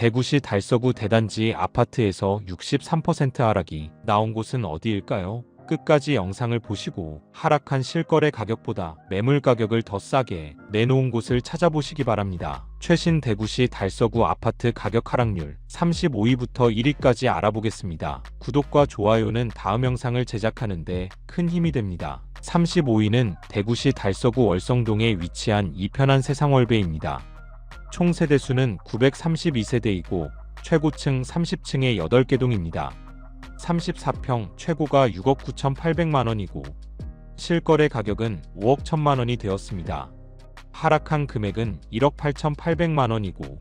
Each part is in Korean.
대구시 달서구 대단지 아파트에서 63% 하락이 나온 곳은 어디일까요? 끝까지 영상을 보시고 하락한 실거래 가격보다 매물 가격을 더 싸게 내놓은 곳을 찾아보시기 바랍니다. 최신 대구시 달서구 아파트 가격 하락률 35위부터 1위까지 알아보겠습니다. 구독과 좋아요는 다음 영상을 제작하는데 큰 힘이 됩니다. 35위는 대구시 달서구 월성동에 위치한 이편한 세상월배입니다. 총 세대수는 932세대이고 최고층 30층에 8개 동입니다. 34평 최고가 6억 9,800만 원이고 실거래 가격은 5억 1천만 원이 되었습니다. 하락한 금액은 1억 8,800만 원이고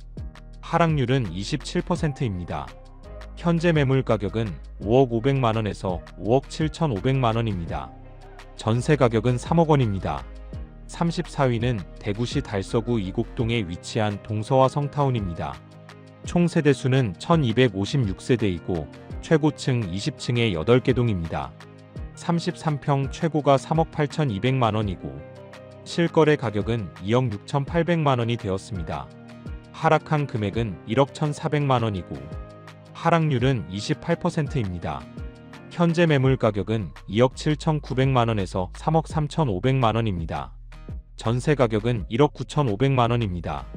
하락률은 27%입니다. 현재 매물 가격은 5억 500만 원에서 5억 7,500만 원입니다. 전세 가격은 3억 원입니다. 34위는 대구시 달서구 이곡동에 위치한 동서화 성타운입니다. 총 세대수는 1256세대이고 최고층 20층에 8개 동입니다. 33평 최고가 3억 8,200만 원이고 실거래 가격은 2억 6,800만 원이 되었습니다. 하락한 금액은 1억 1,400만 원이고 하락률은 28%입니다. 현재 매물 가격은 2억 7,900만 원에서 3억 3,500만 원입니다. 전세 가격은 1억 9,500만 원입니다.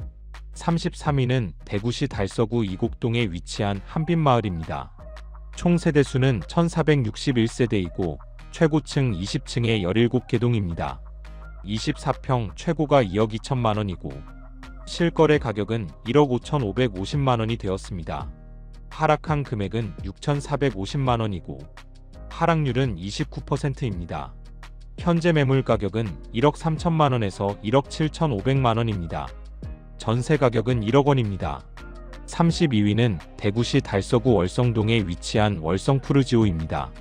33위는 대구시 달서구 이곡동에 위치한 한빛마을입니다. 총 세대수는 1461세대이고 최고층 20층에 17개 동입니다. 24평 최고가 2억 2천만 원이고 실거래 가격은 1억 5,550만 원이 되었습니다. 하락한 금액은 6,450만 원이고 하락률은 29%입니다. 현재 매물 가격은 1억 3천만 원에서 1억 7,500만 원입니다. 전세 가격은 1억 원입니다. 32위는 대구시 달서구 월성동에 위치한 월성 푸르지오입니다.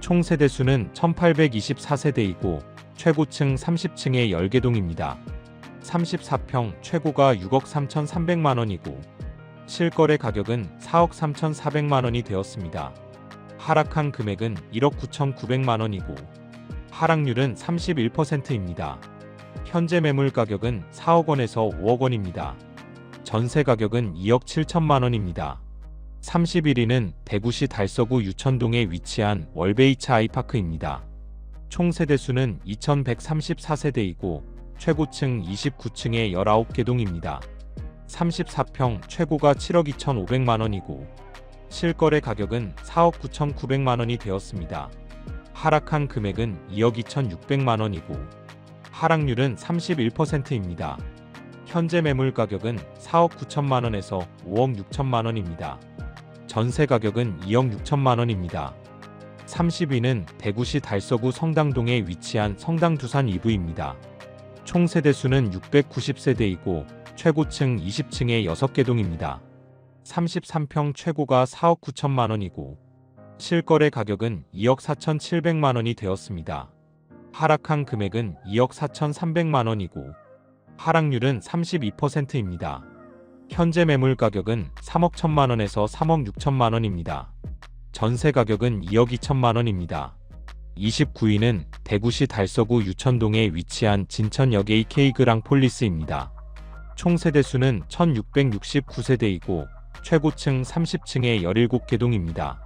총 세대 수는 1824세대이고 최고층 30층에 10개 동입니다. 34평 최고가 6억 3,300만 원이고 실거래 가격은 4억 3,400만 원이 되었습니다. 하락한 금액은 1억 9,900만 원이고 하락률은 31%입니다. 현재 매물 가격은 4억 원에서 5억 원입니다. 전세 가격은 2억 7천만 원입니다. 31위는 대구시 달서구 유천동에 위치한 월베이차 아이파크입니다. 총 세대수는 2134세대이고 최고층 29층에 19개 동입니다. 34평 최고가 7억 2,500만 원이고 실거래 가격은 4억 9,900만 원이 되었습니다. 하락한 금액은 2억 2,600만 원이고 하락률은 31%입니다. 현재 매물 가격은 4억 9천만 원에서 5억 6천만 원입니다. 전세 가격은 2억 6천만 원입니다. 30위는 대구시 달서구 성당동에 위치한 성당두산 2부입니다. 총 세대수는 690세대이고 최고층 20층에 6개 동입니다. 33평 최고가 4억 9천만 원이고 실거래 가격은 2억 4,700만 원이 되었습니다. 하락한 금액은 2억 4,300만 원이고 하락률은 32%입니다. 현재 매물 가격은 3억 1천만 원에서 3억 6천만 원입니다. 전세 가격은 2억 2천만 원입니다. 29위는 대구시 달서구 유천동에 위치한 진천역 AK그랑 폴리스입니다. 총 세대 수는 1669세대이고 최고층 30층에 17개 동입니다.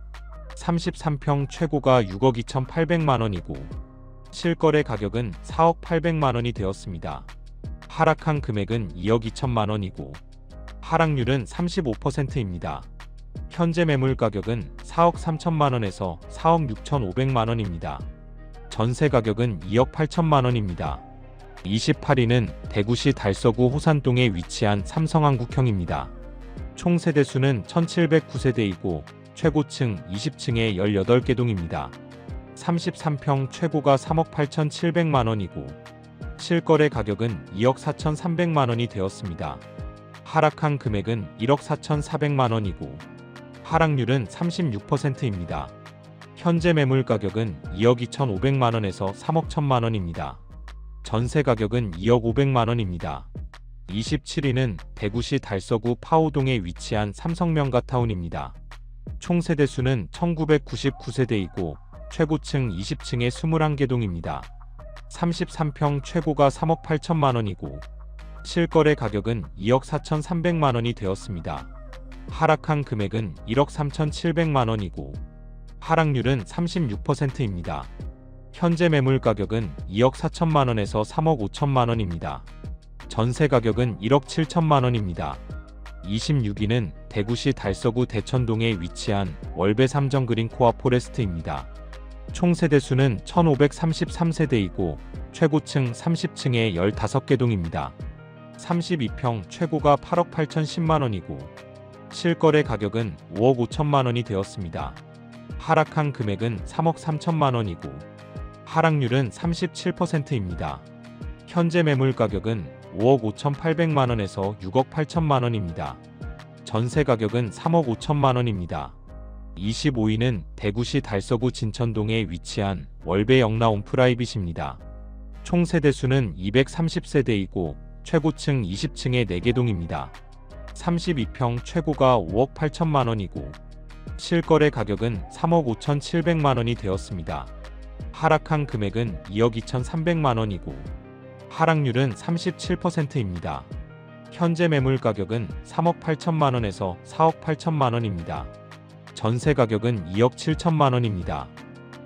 33평 최고가 6억 2,800만 원이고 실거래 가격은 4억 800만 원이 되었습니다. 하락한 금액은 2억 2천만 원이고 하락률은 35%입니다. 현재 매물 가격은 4억 3천만 원에서 4억 6천5백만 원입니다. 전세 가격은 2억 8천만 원입니다. 28위는 대구시 달서구 호산동에 위치한 삼성한국형입니다. 총 세대수는 1709세대이고 최고층 20층에 18개 동입니다. 33평 최고가 3억 8,700만 원이고 실거래 가격은 2억 4,300만 원이 되었습니다. 하락한 금액은 1억 4,400만 원이고 하락률은 36%입니다. 현재 매물 가격은 2억 2,500만 원에서 3억 1천만 원입니다. 전세 가격은 2억 500만 원입니다. 27위는 대구시 달서구 파오동에 위치한 삼성명가타운입니다. 총 세대수는 1999세대이고 최고층 20층에 21개 동입니다. 33평 최고가 3억 8천만 원이고 실거래 가격은 2억 4,300만 원이 되었습니다. 하락한 금액은 1억 3,700만 원이고 하락률은 36%입니다. 현재 매물 가격은 2억 4천만 원에서 3억 5천만 원입니다. 전세 가격은 1억 7천만 원입니다. 26위는 대구시 달서구 대천동에 위치한 월배 삼정그린 코아 포레스트입니다. 총 세대수는 1533세대이고 최고층 30층에 15개 동입니다. 32평 최고가 8억 8천 10만 원이고 실거래 가격은 5억 5천만 원이 되었습니다. 하락한 금액은 3억 3천만 원이고 하락률은 37%입니다. 현재 매물 가격은 5억 5천8백만 원에서 6억 8천만 원입니다. 전세 가격은 3억 5천만 원입니다. 25위는 대구시 달서구 진천동에 위치한 월배 영라온 프라이빗입니다. 총 세대수는 230세대이고 최고층 20층에 4개 동입니다. 32평 최고가 5억 8천만 원이고 실거래 가격은 3억 5천 7백만 원이 되었습니다. 하락한 금액은 2억 2천 3백만 원이고 하락률은 37%입니다. 현재 매물 가격은 3억 8천만 원에서 4억 8천만 원입니다. 전세 가격은 2억 7천만 원입니다.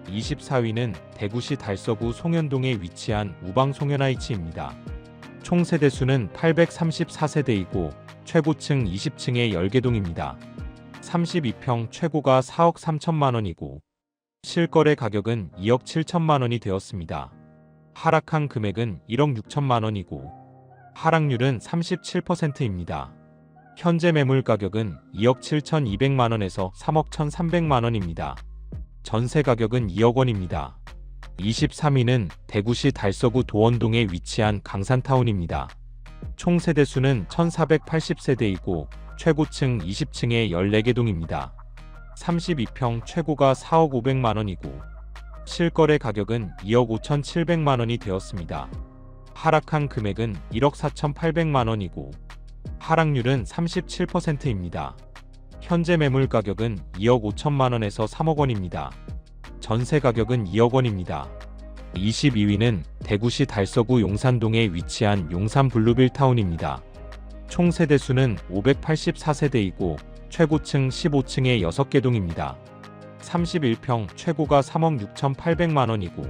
24위는 대구시 달서구 송현동에 위치한 우방 송현하이츠입니다. 총 세대 수는 834세대이고 최고층 20층에 10개 동입니다. 32평 최고가 4억 3천만 원이고 실거래 가격은 2억 7천만 원이 되었습니다. 하락한 금액은 1억 6천만 원이고 하락률은 37%입니다. 현재 매물 가격은 2억 7천2백만 원에서 3억 1,300만 원입니다. 전세 가격은 2억 원입니다. 23위는 대구시 달서구 도원동에 위치한 강산타운입니다. 총 세대 수는 1480세대이고 최고층 20층에 14개 동입니다. 32평 최고가 4억 5백만 원이고 실거래 가격은 2억 5천7백만 원이 되었습니다. 하락한 금액은 1억 4천8백만 원이고 하락률은 37%입니다. 현재 매물 가격은 2억 5천만 원에서 3억 원입니다. 전세 가격은 2억 원입니다. 22위는 대구시 달서구 용산동에 위치한 용산 블루빌 타운입니다. 총 세대수는 584세대이고 최고층 15층에 6개 동입니다. 31평 최고가 3억 6천8백만 원이고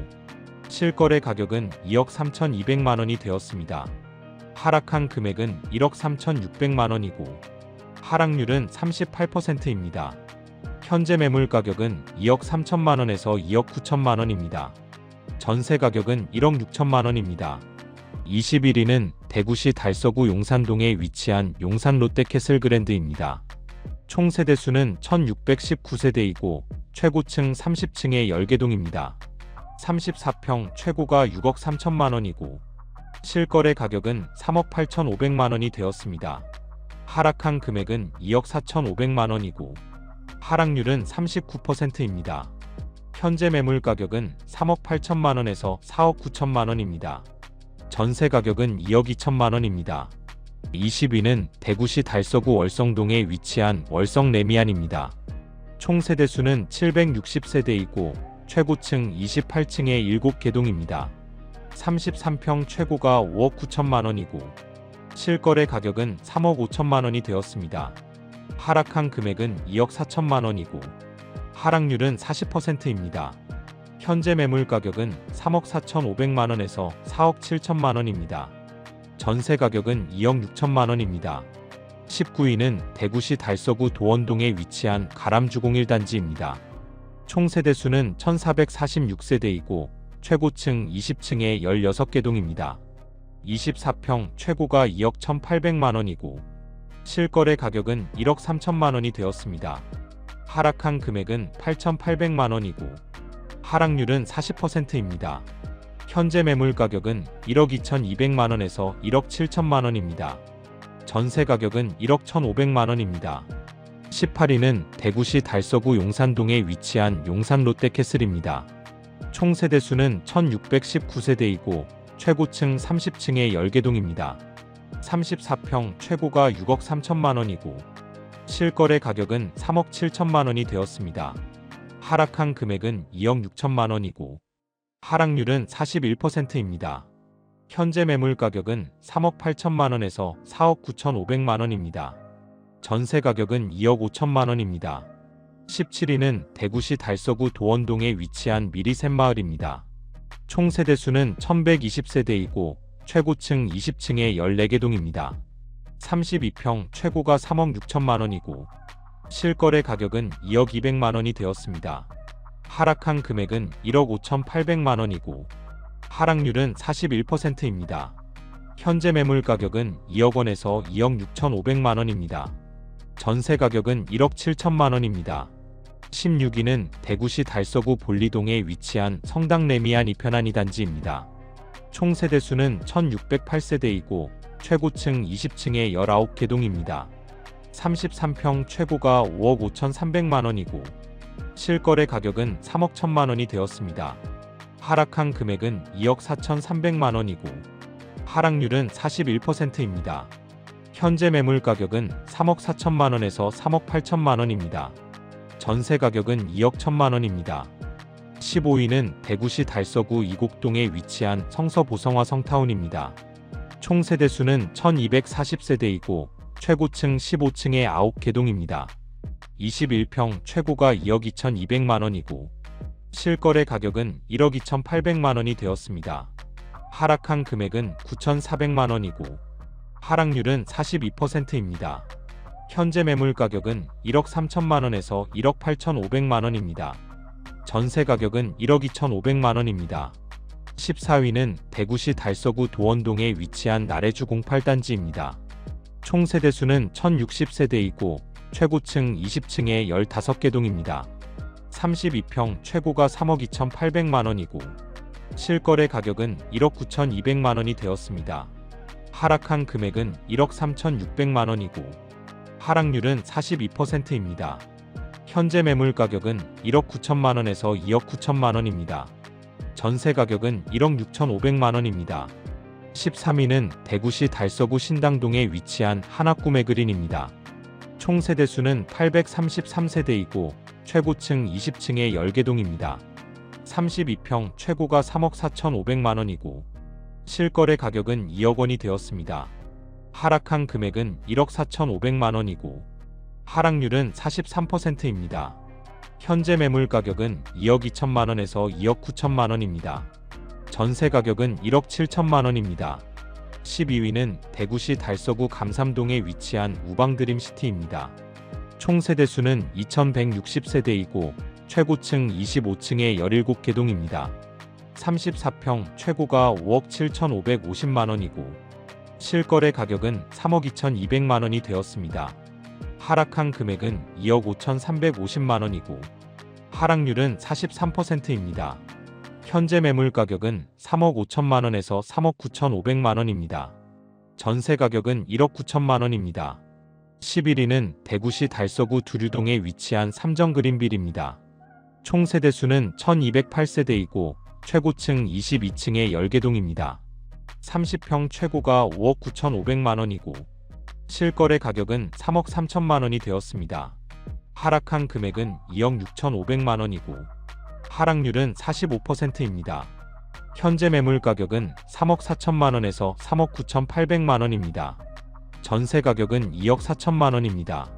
실거래 가격은 2억 3천2백만 원이 되었습니다. 하락한 금액은 1억 3천6백만 원이고 하락률은 38%입니다. 현재 매물 가격은 2억 3천만 원에서 2억 9천만 원입니다. 전세 가격은 1억 6천만 원입니다. 21위는 대구시 달서구 용산동에 위치한 용산 롯데캐슬 그랜드입니다. 총 세대수는 1619세대이고 최고층 30층에 10개 동입니다. 34평 최고가 6억 3천만 원이고 실거래 가격은 3억 8천5백만 원이 되었습니다. 하락한 금액은 2억 4천5백만 원이고 하락률은 39%입니다. 현재 매물 가격은 3억 8천만 원에서 4억 9천만 원입니다. 전세 가격은 2억 2천만 원입니다. 20위는 대구시 달서구 월성동에 위치한 월성 레미안입니다. 총 세대수는 760세대이고 최고층 28층에 7개 동입니다. 33평 최고가 5억 9천만 원이고 실거래 가격은 3억 5천만 원이 되었습니다. 하락한 금액은 2억 4천만 원이고 하락률은 40%입니다. 현재 매물 가격은 3억 4천 5백만 원에서 4억 7천만 원입니다. 전세 가격은 2억 6천만 원입니다. 19위는 대구시 달서구 도원동에 위치한 가람주공 1단지입니다. 총 세대수는 1446세대이고 최고층 20층에 16개 동입니다. 24평 최고가 2억 1,800만 원이고 실거래 가격은 1억 3천만 원이 되었습니다. 하락한 금액은 8,800만 원이고 하락률은 40%입니다. 현재 매물 가격은 1억 2,200만 원에서 1억 7천만 원입니다. 전세 가격은 1억 1,500만 원입니다. 18위는 대구시 달서구 용산동에 위치한 용산 롯데캐슬입니다. 총 세대 수는 1619세대이고 최고층 30층에 10개 동입니다. 34평 최고가 6억 3천만 원이고 실거래 가격은 3억 7천만 원이 되었습니다. 하락한 금액은 2억 6천만 원이고 하락률은 41%입니다. 현재 매물 가격은 3억 8천만 원에서 4억 9천 5백만 원입니다. 전세 가격은 2억 5천만 원입니다. 17위는 대구시 달서구 도원동에 위치한 미리샘마을입니다. 총 세대수는 1120세대이고 최고층 20층에 14개 동입니다. 32평 최고가 3억 6천만 원이고 실거래 가격은 2억 200만 원이 되었습니다. 하락한 금액은 1억 5천8백만 원이고 하락률은 41%입니다. 현재 매물 가격은 2억 원에서 2억 6천5백만 원입니다. 전세 가격은 1억 7천만 원입니다. 16위는 대구시 달서구 볼리동에 위치한 성당 레미안 이편한 2단지입니다. 총 세대 수는 1608세대이고 최고층 20층에 19개 동입니다. 33평 최고가 5억 5천3백만 원이고 실거래 가격은 3억 1천만 원이 되었습니다. 하락한 금액은 2억 4천3백만 원이고 하락률은 41%입니다. 현재 매물 가격은 3억 4천만 원에서 3억 8천만 원입니다. 전세 가격은 2억 1천만 원입니다. 15위는 대구시 달서구 이곡동에 위치한 성서보성화 성타운입니다. 총 세대수는 1240세대이고 최고층 15층에 9개 동입니다. 21평 최고가 2억 2200만 원이고 실거래 가격은 1억 2800만 원이 되었습니다. 하락한 금액은 9400만 원이고 하락률은 42%입니다. 현재 매물 가격은 1억 3천만 원에서 1억 8천5백만 원입니다. 전세 가격은 1억 2천5백만 원입니다. 14위는 대구시 달서구 도원동에 위치한 나래주 08단지입니다. 총 세대수는 1060세대이고 최고층 20층에 15개 동입니다. 32평 최고가 3억 2천8백만 원이고 실거래 가격은 1억 9천2백만 원이 되었습니다. 하락한 금액은 1억 3천6백만 원이고 하락률은 42%입니다. 현재 매물 가격은 1억 9천만 원에서 2억 9천만 원입니다. 전세 가격은 1억 6천5백만 원입니다. 13위는 대구시 달서구 신당동에 위치한 하나꿈의 그린입니다. 총 세대 수는 833세대이고 최고층 20층에 10개 동입니다. 32평 최고가 3억 4천5백만 원이고 실거래 가격은 2억 원이 되었습니다. 하락한 금액은 1억 4천5백만 원이고 하락률은 43%입니다. 현재 매물 가격은 2억 2천만 원에서 2억 9천만 원입니다. 전세 가격은 1억 7천만 원입니다. 12위는 대구시 달서구 감삼동에 위치한 우방드림시티입니다. 총 세대수는 2160세대이고 최고층 25층에 17개 동입니다. 34평 최고가 5억 7,550만 원이고 실거래 가격은 3억 2,200만 원이 되었습니다. 하락한 금액은 2억 5,350만 원이고 하락률은 43%입니다. 현재 매물 가격은 3억 5천만 원에서 3억 9천 5백만 원입니다. 전세 가격은 1억 9천만 원입니다. 11위는 대구시 달서구 두류동에 위치한 삼정 그린빌입니다. 총 세대 수는 1208세대이고 최고층 22층에 10개 동입니다. 30평 최고가 5억 9천5백만 원이고 실거래 가격은 3억 3천만 원이 되었습니다. 하락한 금액은 2억 6천5백만 원이고 하락률은 45%입니다. 현재 매물 가격은 3억 4천만 원에서 3억 9천8백만 원입니다. 전세 가격은 2억 4천만 원입니다.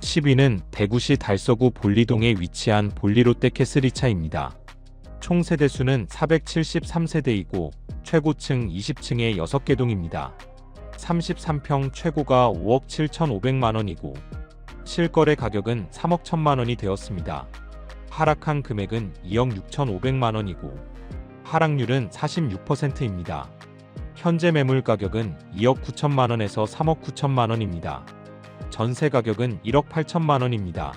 10위는 대구시 달서구 볼리동에 위치한 볼리롯데캐슬리차입니다. 총 세대 수는 473세대이고 최고층 20층에 6개 동입니다. 33평 최고가 5억 7천5백만 원이고 실거래 가격은 3억 1천만 원이 되었습니다. 하락한 금액은 2억 6천5백만 원이고 하락률은 46%입니다. 현재 매물 가격은 2억 9천만 원에서 3억 9천만 원입니다. 전세 가격은 1억 8천만 원입니다.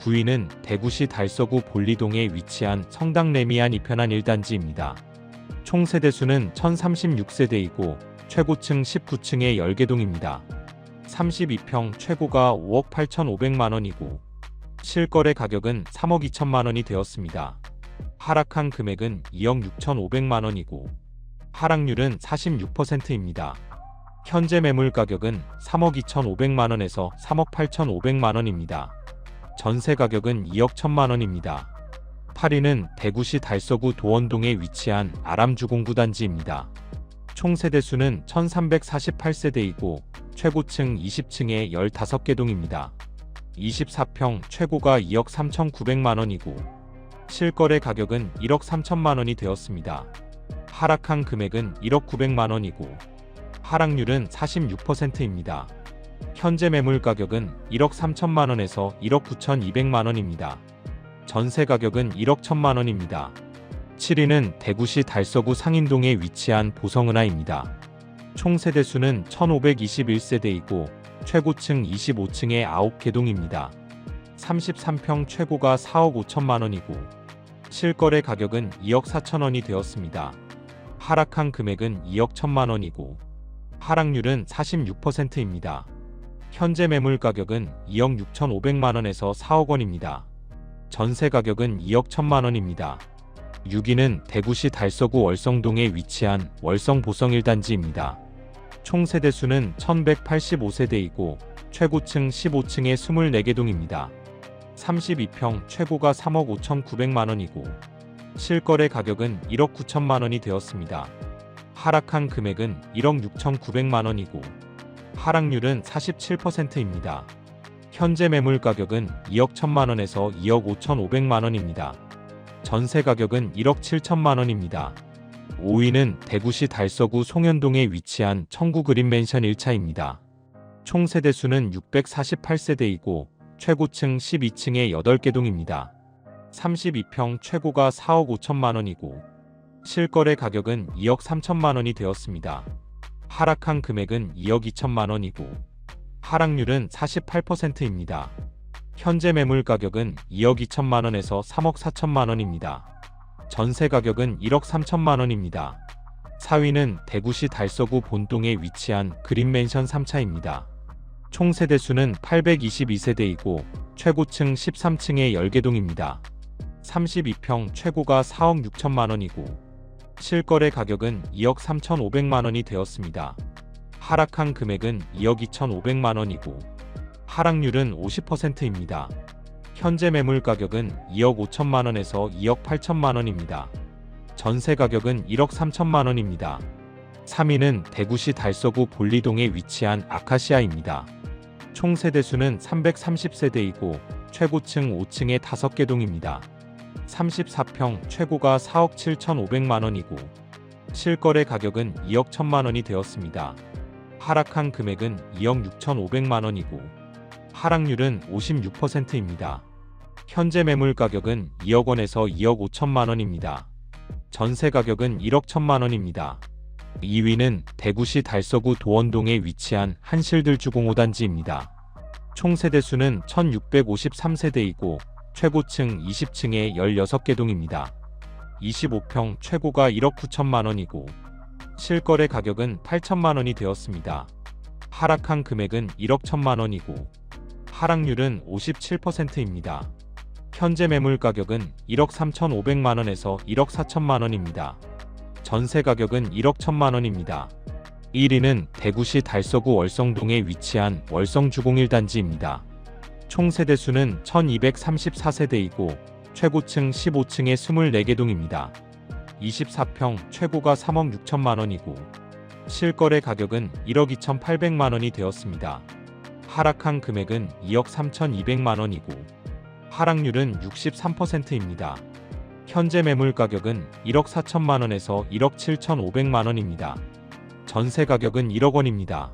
9위는 대구시 달서구 볼리동에 위치한 성당 레미안 이편한 1단지입니다. 총 세대수는 1036세대이고 최고층 19층에 10개 동입니다. 32평 최고가 5억 8천5백만 원이고 실거래 가격은 3억 2천만 원이 되었습니다. 하락한 금액은 2억 6천5백만 원이고 하락률은 46%입니다. 현재 매물 가격은 3억 2천5백만 원에서 3억 8천5백만 원입니다. 전세 가격은 2억 1천만 원입니다. 8위는 대구시 달서구 도원동에 위치한 아람주공구단지입니다. 총 세대수는 1348세대이고 최고층 20층에 15개 동입니다. 24평 최고가 2억 3,900만 원이고 실거래 가격은 1억 3천만 원이 되었습니다. 하락한 금액은 1억 900만 원이고 하락률은 46%입니다. 현재 매물 가격은 1억 3천만 원에서 1억 9,200만 원입니다. 전세 가격은 1억 1천만 원입니다. 7위는 대구시 달서구 상인동에 위치한 보성은하입니다. 총 세대수는 1521세대이고 최고층 25층에 9개 동입니다. 33평 최고가 4억 5천만 원이고 실거래 가격은 2억 4천 원이 되었습니다. 하락한 금액은 2억 1천만 원이고 하락률은 46%입니다. 현재 매물 가격은 2억 6천5백만 원에서 4억 원입니다. 전세 가격은 2억 1천만 원입니다. 6위는 대구시 달서구 월성동에 위치한 월성 보성 1단지입니다. 총 세대수는 1185세대이고 최고층 15층에 24개 동입니다. 32평 최고가 3억 5천9백만 원이고 실거래 가격은 1억 9천만 원이 되었습니다. 하락한 금액은 1억 6천9백만 원이고 하락률은 47%입니다. 현재 매물 가격은 2억 1천만 원에서 2억 5천5백만 원입니다. 전세 가격은 1억 7천만 원입니다. 5위는 대구시 달서구 송현동에 위치한 청구 그린맨션 1차입니다. 총 세대수는 648세대이고 최고층 12층에 8개 동입니다. 32평 최고가 4억 5천만 원이고 실거래 가격은 2억 3천만 원이 되었습니다. 하락한 금액은 2억 2천만 원이고 하락률은 48%입니다. 현재 매물 가격은 2억 2천만 원에서 3억 4천만 원입니다. 전세 가격은 1억 3천만 원입니다. 4위는 대구시 달서구 본동에 위치한 그린맨션 3차입니다. 총 세대수는 822세대이고 최고층 13층에 10개 동입니다. 32평 최고가 4억 6천만 원이고 실거래 가격은 2억 3천5백만 원이 되었습니다. 하락한 금액은 2억 2천5백만 원이고 하락률은 50%입니다. 현재 매물 가격은 2억 5천만 원에서 2억 8천만 원입니다. 전세 가격은 1억 3천만 원입니다. 3위는 대구시 달서구 볼리동에 위치한 아카시아입니다. 총 세대수는 330세대이고 최고층 5층에 5개 동입니다. 34평 최고가 4억 7천5백만 원이고 실거래 가격은 2억 1천만 원이 되었습니다. 하락한 금액은 2억 6천5백만 원이고 하락률은 56%입니다. 현재 매물 가격은 2억 원에서 2억 5천만 원입니다. 전세 가격은 1억 1천만 원입니다. 2위는 대구시 달서구 도원동에 위치한 한실들 주공 5단지입니다. 총 세대수는 1653세대이고 최고층 20층에 16개 동입니다. 25평 최고가 1억 9천만 원이고 실거래 가격은 8천만 원이 되었습니다. 하락한 금액은 1억 1천만 원이고 하락률은 57%입니다. 현재 매물 가격은 1억 3천5백만 원에서 1억 4천만 원입니다. 전세 가격은 1억 1천만 원입니다. 1위는 대구시 달서구 월성동에 위치한 월성주공 1단지입니다. 총 세대수는 1234세대이고 최고층 15층에 24개 동입니다. 24평 최고가 3억 6천만 원이고 실거래 가격은 1억 2천8백만 원이 되었습니다. 하락한 금액은 2억 3천2백만 원이고 하락률은 63%입니다. 현재 매물 가격은 1억 4천만 원에서 1억 7천5백만 원입니다. 전세 가격은 1억 원입니다.